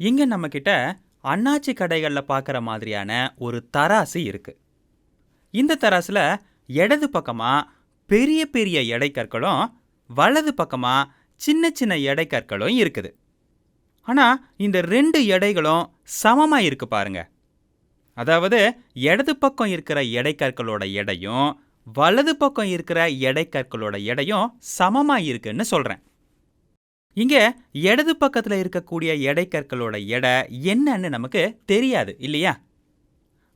இங்க நம்மக்கிட்ட அண்ணாச்சி கடைகள்ல பார்க்குற மாதிரியான ஒரு தராசு இருக்கு. இந்த தராசுல இடது பக்கமா பெரிய பெரிய எடை கற்களும், வலது பக்கமா சின்ன சின்ன எடை கற்களும் இருக்குது. ஆனா இந்த ரெண்டு எடைகளும் சமமா இருக்கு பாருங்க. அதாவது இடது பக்கம் இருக்கிற எடைக்கற்களோட எடையும், வலது பக்கம் இருக்கிற எடைக்கற்களோட எடையும் சமமா இருக்குன்னு சொல்கிறேன் இங்கே இடது பக்கத்தில் இருக்கக்கூடிய எடை கற்களோட எடை என்னன்னு நமக்கு தெரியாது இல்லையா?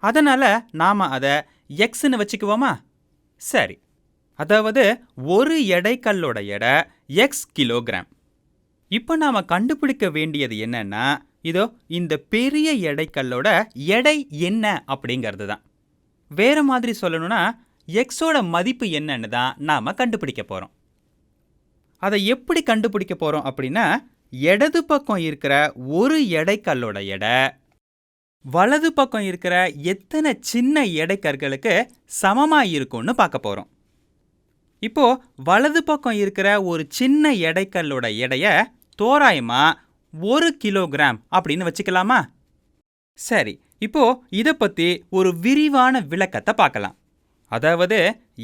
அதனால் நாம் அதை எக்ஸ்னு வச்சுக்குவோமா? சரி. அதாவது ஒரு எடைக்கல்லோட எடை எக்ஸ் கிலோகிராம். இப்போ நாம் கண்டுபிடிக்க வேண்டியது என்னன்னா, இதோ இந்த பெரிய எடைக்கல்லோட எடை என்ன அப்படிங்கிறது தான். வேறு மாதிரி சொல்லணும்னா எக்ஸோட மதிப்பு என்னன்னு தான் நாம் கண்டுபிடிக்க போகிறோம் அதை எப்படி கண்டுபிடிக்க போகிறோம் அப்படின்னா, இடது பக்கம் இருக்கிற ஒரு எடைக்கல்லோட எடை வலது பக்கம் இருக்கிற எத்தனை சின்ன எடைக்கற்களுக்கு சமமாக இருக்கும்னு பார்க்க போகிறோம் இப்போது வலது பக்கம் இருக்கிற ஒரு சின்ன எடைக்கல்லோட எடையை தோராயமாக ஒரு கிலோகிராம் அப்படின்னு வச்சுக்கலாமா? சரி இப்போது இதை பற்றி ஒரு விரிவான விளக்கத்தை பார்க்கலாம். அதாவது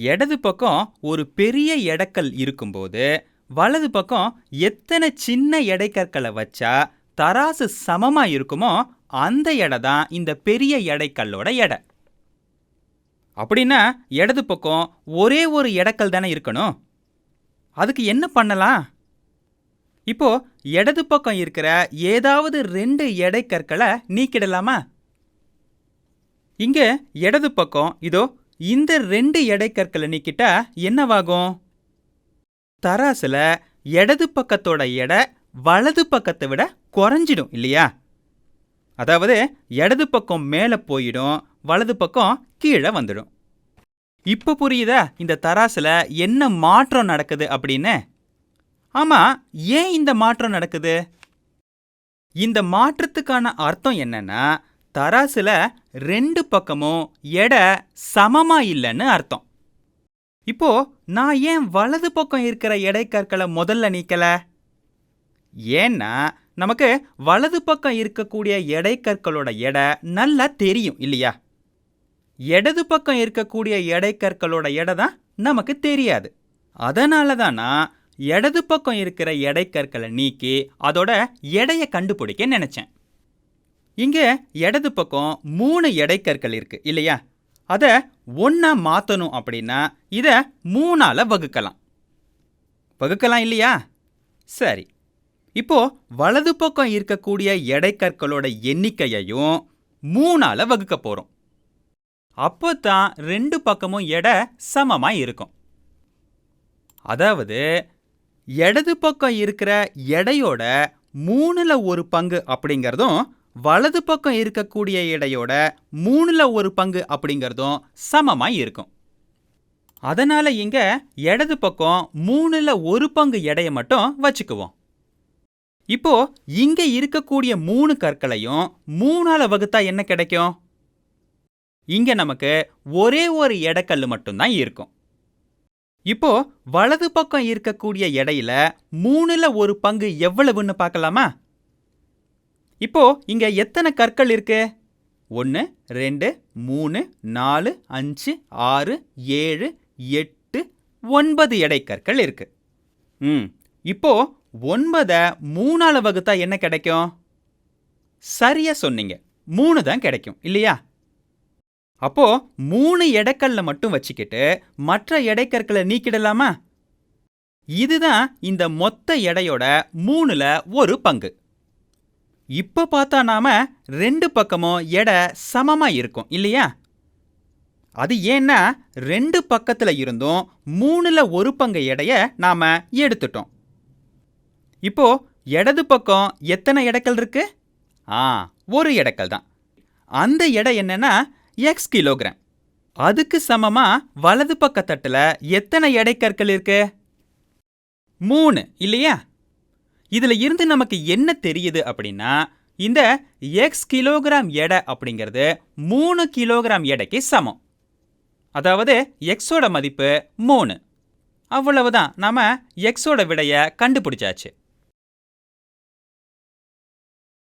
இடது பக்கம் ஒரு பெரிய எடைக்கல் இருக்கும்போது வலது பக்கம் எத்தனை சின்ன எடைக்கற்களை வச்சா தராசு சமமாக இருக்குமோ அந்த எடை தான் இந்த பெரிய எடைக்கல்லோட எடை. அப்படின்னா இடது பக்கம் ஒரே ஒரு எடைக்கல் தானே இருக்கணும். அதுக்கு என்ன பண்ணலாம்? இப்போ இடது பக்கம் இருக்கிற ஏதாவது ரெண்டு எடை கற்களை நீக்கிடலாமா? இங்கே இடது பக்கம் இதோ இந்த ரெண்டு எடைக்கற்களை நீக்கிட்டா என்னவாகும்? தராசில் இடது பக்கத்தோட எடை வலது பக்கத்தை விட குறைஞ்சிடும் இல்லையா? அதாவது இடது பக்கம் மேலே போயிடும் வலது பக்கம் கீழே வந்துடும். இப்போ புரியுதா இந்த தராசில் என்ன மாற்றம் நடக்குது அப்படின்னு? ஆமாம் ஏன் இந்த மாற்றம் நடக்குது? இந்த மாற்றத்துக்கான அர்த்தம் என்னன்னா தராசில் ரெண்டு பக்கமும் எடை சமமாக இல்லைன்னு அர்த்தம். இப்போ நான் ஏன் வலது பக்கம் இருக்கிற எடைக்கற்களை முதல்ல நீக்கல? ஏன்னா நமக்கு வலது பக்கம் இருக்கக்கூடிய எடைக்கற்களோட எடை நல்லா தெரியும் இல்லையா? இடது பக்கம் இருக்கக்கூடிய எடைக்கற்களோட எடை தான் நமக்கு தெரியாது. அதனால தான் நான் இடது பக்கம் இருக்கிற எடைக்கற்களை நீக்கி அதோட எடையை கண்டுபிடிக்க நினைச்சேன். இங்கே இடது பக்கம் மூணு எடைக்கற்கள் இருக்குது இருக்கு இல்லையா? அதை ஒன்றா மாத்தணும் அப்படின்னா இத மூணால வகுக்கலாம். வகுக்கலாம் இல்லையா? சரி. இப்போ வலது பக்கம் இருக்கக்கூடிய எடை கற்களோட எண்ணிக்கையையும் மூணால வகுக்க போறோம். அப்போதான் ரெண்டு பக்கமும் எடை சமமா இருக்கும். அதாவது இடது பக்கம் இருக்கிற எடையோட மூணுல ஒரு பங்கு அப்படிங்கிறதும் வலது பக்கம் இருக்கக்கூடிய எடையோட மூணுல ஒரு பங்கு அப்படிங்கிறதும் சமமாக இருக்கும். அதனால் இங்கே இடது பக்கம் மூணுல ஒரு பங்கு எடையை மட்டும் வச்சுக்குவோம். இப்போ இங்கே இருக்கக்கூடிய மூணு கற்களையும் மூணால் வகுத்தா என்ன கிடைக்கும்? இங்கே நமக்கு ஒரே ஒரு எடைக்கல் மட்டும்தான் இருக்கும். இப்போ வலது பக்கம் இருக்கக்கூடிய எடையில மூணுல ஒரு பங்கு எவ்வளவுன்னு பார்க்கலாமா? இப்போ இங்க எத்தனை கற்கள் இருக்கு? ஒன்று ரெண்டு மூணு நாலு அஞ்சு ஆறு ஏழு எட்டு ஒன்பது எடை கற்கள் இருக்கு. ம் இப்போ ஒன்பதை மூணால வகுத்தா என்ன கிடைக்கும்? சரியா சொன்னீங்க மூணு தான் கிடைக்கும் இல்லையா? அப்போ மூணு எடைக்கல்ல மட்டும் வச்சுக்கிட்டு மற்ற எடைக்கற்களை நீக்கிடலாமா? இதுதான் இந்த மொத்த எடையோட மூணுல ஒரு பங்கு. இப்போ பார்த்தா நாம ரெண்டு பக்கமும் எடை சமமா இருக்கும் இல்லையா? அது ஏன்னா ரெண்டு பக்கத்துல இருந்தும் மூணுல ஒரு பங்கு எடையை நாம எடுத்துட்டோம். இப்போ இடது பக்கம் எத்தனை எடைக்கல் இருக்கு? ஆ ஒரு எடைக்கல் தான். அந்த எடை என்னன்னா எக்ஸ் கிலோகிராம். அதுக்கு சமமா வலது பக்க எத்தனை எடைக்கற்கள் இருக்கு? மூணு இல்லையா? இதுல இருந்து நமக்கு என்ன தெரியுது அப்படின்னா இந்த எக்ஸ் கிலோகிராம் எடை அப்படிங்கிறது மூணு கிலோகிராம் எடைக்கு சமம். அதாவது எக்ஸோட மதிப்பு மூணு. அவ்வளவுதான் நாம எக்ஸோட விடைய கண்டுபிடிச்சாச்சு.